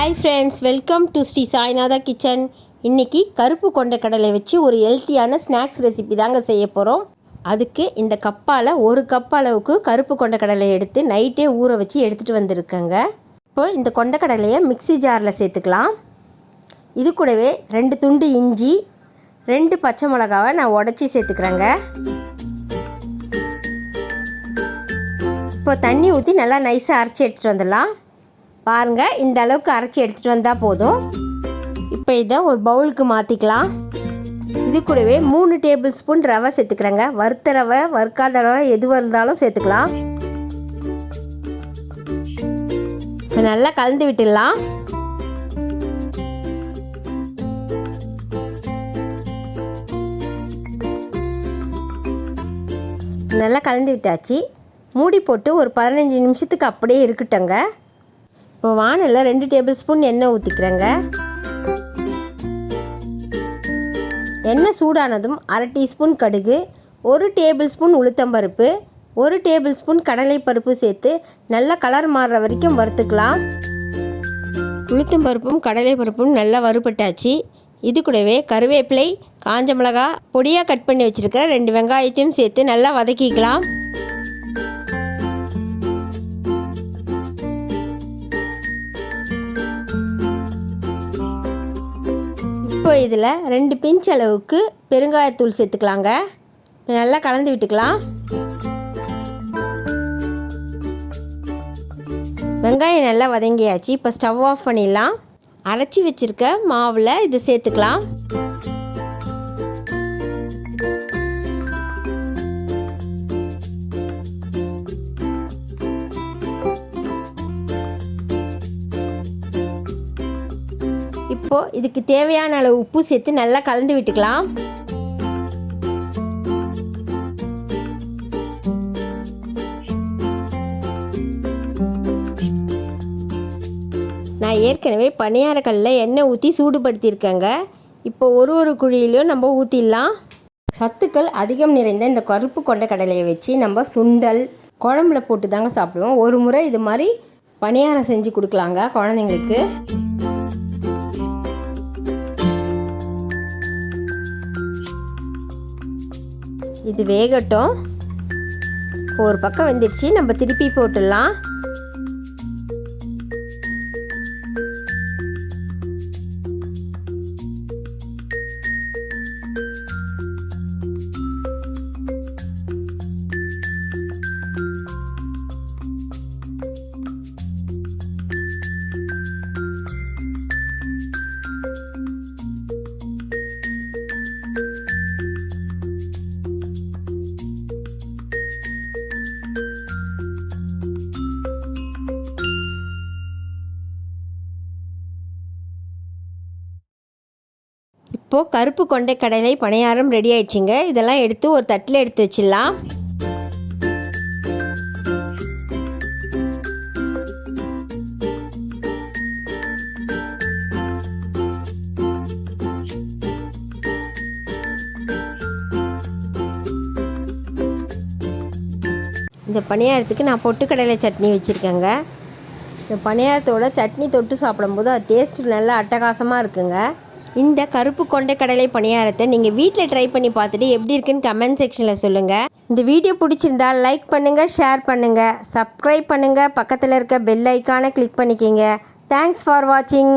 Hi friends welcome to Sri Sainatha kitchen இன்னைக்கு கருப்பு கொண்ட கடலை வச்சு ஒரு ஹெல்த்தியான ஸ்நாக்ஸ் ரெசிபி தாங்க செய்ய போகிறோம் அதுக்கு இந்த கப்பால் ஒரு கப் அளவுக்கு கருப்பு கொண்ட கடலை எடுத்து நைட்டே ஊற வச்சு எடுத்துகிட்டு வந்திருக்கேங்க. இப்போ இந்த கொண்ட கடலையை மிக்ஸி ஜாரில் சேர்த்துக்கலாம். இது கூடவே ரெண்டு துண்டு இஞ்சி ரெண்டு பச்சை மிளகாவை நான் உடச்சி சேர்த்துக்கிறேங்க. இப்போ தண்ணி ஊற்றி நல்லா நைஸாக அரைச்சி எடுத்துகிட்டு வந்துடலாம். பாருங்கள் இந்த அளவுக்கு அரைச்சி எடுத்துகிட்டு வந்தால் போதும். இப்போ இதை ஒரு பவுலுக்கு மாற்றிக்கலாம் இது கூடவே மூணு டேபிள் ஸ்பூன் ரவை சேர்த்துக்கிறேங்க. வறுத்த ரவை வறுக்காத ரவை எதுவாக இருந்தாலும் சேர்த்துக்கலாம். இப்போ நல்லா கலந்து விட்டுடலாம். நல்லா கலந்து விட்டாச்சு. மூடி போட்டு ஒரு பதினஞ்சு நிமிஷத்துக்கு அப்படியே இருக்கட்டுங்க இப்போ வானலில் ரெண்டு டேபிள் ஸ்பூன் எண்ணெய் ஊற்றிக்கிறேங்க எண்ணெய் சூடானதும் அரை டீஸ்பூன் கடுகு ஒரு டேபிள் ஸ்பூன் உளுத்தம்பருப்பு ஒரு டேபிள் ஸ்பூன் கடலைப்பருப்பு சேர்த்து நல்லா கலர் மாறுற வரைக்கும் வறுத்துக்கலாம். உளுத்தம்பருப்பும் கடலைப்பருப்பும் நல்லா வறுபட்டாச்சு. இது கூடவே கருவேப்பிலை காஞ்ச மிளகா பொடியாக கட் பண்ணி வச்சுருக்கிற ரெண்டு வெங்காயத்தையும் சேர்த்து நல்லா வதக்கிக்கலாம். இப்போ இதில் ரெண்டு பிஞ்ச் அளவுக்கு பெருங்காயத்தூள் சேர்த்துக்கலாங்க. நல்லா கலந்து விட்டுக்கலாம். வெங்காயம் நல்லா வதங்கியாச்சு. இப்போ ஸ்டவ் ஆஃப் பண்ணிடலாம். அரைச்சி வச்சுருக்க மாவில் இதை சேர்த்துக்கலாம். இப்போது இதுக்கு தேவையான அளவு உப்பு சேர்த்து நல்லா கலந்து விட்டுக்கலாம். நான் ஏற்கனவே பணியாரக்கல்லில் எண்ணெய் ஊற்றி சூடுபடுத்தியிருக்கேங்க. இப்போ ஒரு ஒரு குழியிலையும் நம்ம ஊற்றிடலாம் சத்துக்கள் அதிகம் நிறைந்த இந்த கருப்பு கொண்ட கடலையை வச்சு நம்ம சுண்டல் குழம்புல போட்டு தாங்க சாப்பிடுவோம். ஒரு முறை இது மாதிரி பணியாரம் செஞ்சு கொடுக்கலாங்க குழந்தைங்களுக்கு. இது வேகட்டும். ஒரு பக்கம் வந்துடுச்சு. நம்ம திருப்பி போட்டுடலாம். இப்போது கருப்பு கொண்டை கடலை பணியாரம் ரெடி ஆயிடுச்சுங்க. இதெல்லாம் எடுத்து ஒரு தட்டில் எடுத்து வச்சிடலாம். இந்த பணியாரத்துக்கு நான் பொட்டுக்கடலை சட்னி வச்சுருக்கேங்க. இந்த பணியாரத்தோட சட்னி தொட்டு சாப்பிடும்போது அது டேஸ்ட்டு நல்லா அட்டகாசமாக இருக்குங்க. இந்த கருப்பு கொண்டை கடலை பணியாரத்தை நீங்கள் வீட்டில் ட்ரை பண்ணி பார்த்துட்டு எப்படி இருக்குன்னு கமெண்ட் செக்ஷனில் சொல்லுங்கள் இந்த வீடியோ பிடிச்சிருந்தா லைக் பண்ணுங்கள் ஷேர் பண்ணுங்கள் சப்ஸ்கிரைப் பண்ணுங்கள் பக்கத்தில் இருக்க பெல் ஐக்கானை கிளிக் பண்ணிக்கிங்க. தேங்க்ஸ் ஃபார் வாட்சிங்